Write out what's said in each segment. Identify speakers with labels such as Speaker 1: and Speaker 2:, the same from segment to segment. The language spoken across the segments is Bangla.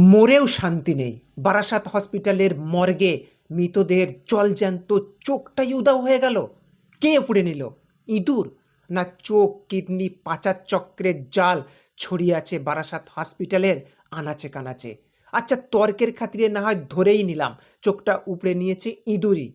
Speaker 1: মরেও শান্তি নেই। বারাসাত হসপিটালের মর্গে মৃতদেহের জলজ্যান্ত চোখটাই উদাও হয়ে গেল। কে পুড়ে নিল? ইঁদুর? না চোখ, কিডনি, পাচার চক্রের জাল ছড়িয়ে আছে বারাসাত হসপিটালের আনাচে কানাচে। আচ্ছা তর্কের খাতিরে না হয় ধরেই নিলাম, চোখটা উপড়ে নিয়েছে ইঁদুরই।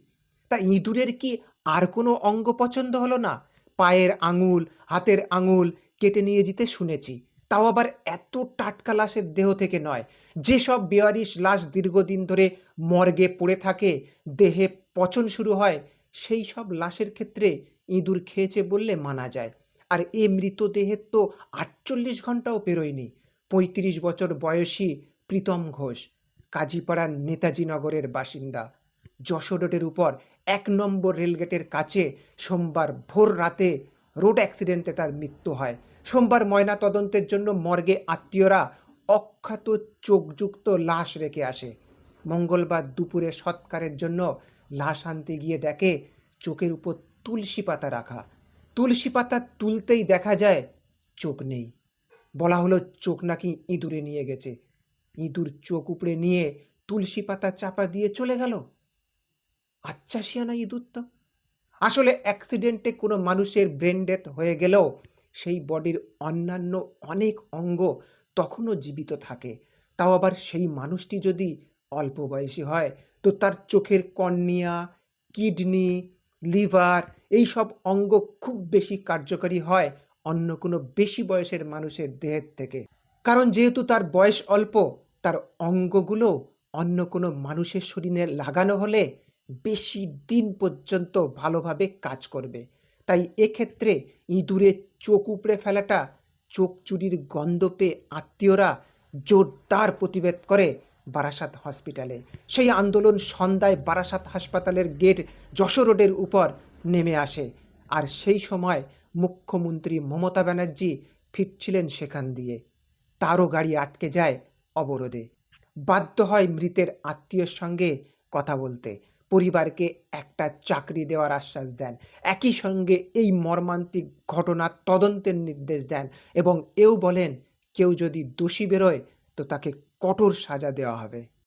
Speaker 1: তা ইঁদুরের কি আর কোনো অঙ্গ পছন্দ হলো না? পায়ের আঙুল, হাতের আঙুল কেটে নিয়ে যেতে শুনেছি। তাও আবার এত টাটকা লাশের দেহ থেকে নয়। যেসব বেয়ারিশ লাশ দীর্ঘদিন ধরে মর্গে পড়ে থাকে, দেহে পচন শুরু হয়, সেই সব লাশের ক্ষেত্রে ইঁদুর খেয়েছে বললে মানা যায়। আর এ মৃতদেহের তো আটচল্লিশ ঘন্টাও পেরোয়নি। পঁয়ত্রিশ বছর বয়সী প্রীতম ঘোষ, কাজীপাড়ার নেতাজি নগরের বাসিন্দা। যশোর রোডের উপর এক নম্বর রেলগেটের কাছে সোমবার ভোর রাতে রোড অ্যাক্সিডেন্টে তার মৃত্যু হয়। সোমবার ময়না তদন্তের জন্য মর্গে আত্মীয়রা অখ্যাত চোখযুক্ত লাশ রেখে আসে। মঙ্গলবার দুপুরে সৎকারের জন্য লাশ আনতে গিয়ে দেখে চোখের উপর তুলসী পাতা রাখা। তুলসী পাতা তুলতেই দেখা যায় চোখ নেই। বলা হলো চোখ নাকি ইঁদুরে নিয়ে গেছে। ইঁদুর চোখ উপড়ে নিয়ে তুলসী পাতা চাপা দিয়ে চলে গেল। আচ্ছা শিয়ানা ইঁদুর তো। আসলে অ্যাক্সিডেন্টে কোনো মানুষের ব্রেন ডেথ হয়ে গেলেও সেই বডির অন্যান্য অনেক অঙ্গ তখনও জীবিত থাকে। তাও আবার সেই মানুষটি যদি অল্প বয়সী হয়, তো তার চোখের কর্নিয়া, কিডনি, লিভার এই সব অঙ্গ খুব বেশি কার্যকরী হয় অন্য কোনো বেশি বয়সের মানুষের দেহের থেকে। কারণ যেহেতু তার বয়স অল্প, তার অঙ্গগুলো অন্য কোনো মানুষের শরীরে লাগানো হলে বেশি দিন পর্যন্ত ভালোভাবে কাজ করবে। তাই এক্ষেত্রে ইঁদুরের চোখ উপড়ে ফেলাটা, চোখ চুরির গন্ধ পেয়ে আত্মীয়রা জোরদার প্রতিবাদ করে বারাসাত হসপিটালে। সেই আন্দোলন সন্ধ্যায় বারাসাত হাসপাতালের গেট যশোর রোডের উপর নেমে আসে। আর সেই সময় মুখ্যমন্ত্রী মমতা ব্যানার্জি ফিরছিলেন সেখান দিয়ে। তারও গাড়ি আটকে যায় অবরোধে। বাধ্য হয় মৃতের আত্মীয়র সঙ্গে কথা বলতে। পরিবারকে একটা চাকরি দেওয়ার আশ্বাস দেন। একই সঙ্গে এই মর্মান্তিক ঘটনার তদন্তের নির্দেশ দেন এবং এও বলেন, কেউ যদি দোষী বেরোয়, তো তাকে কঠোর সাজা দেওয়া হবে।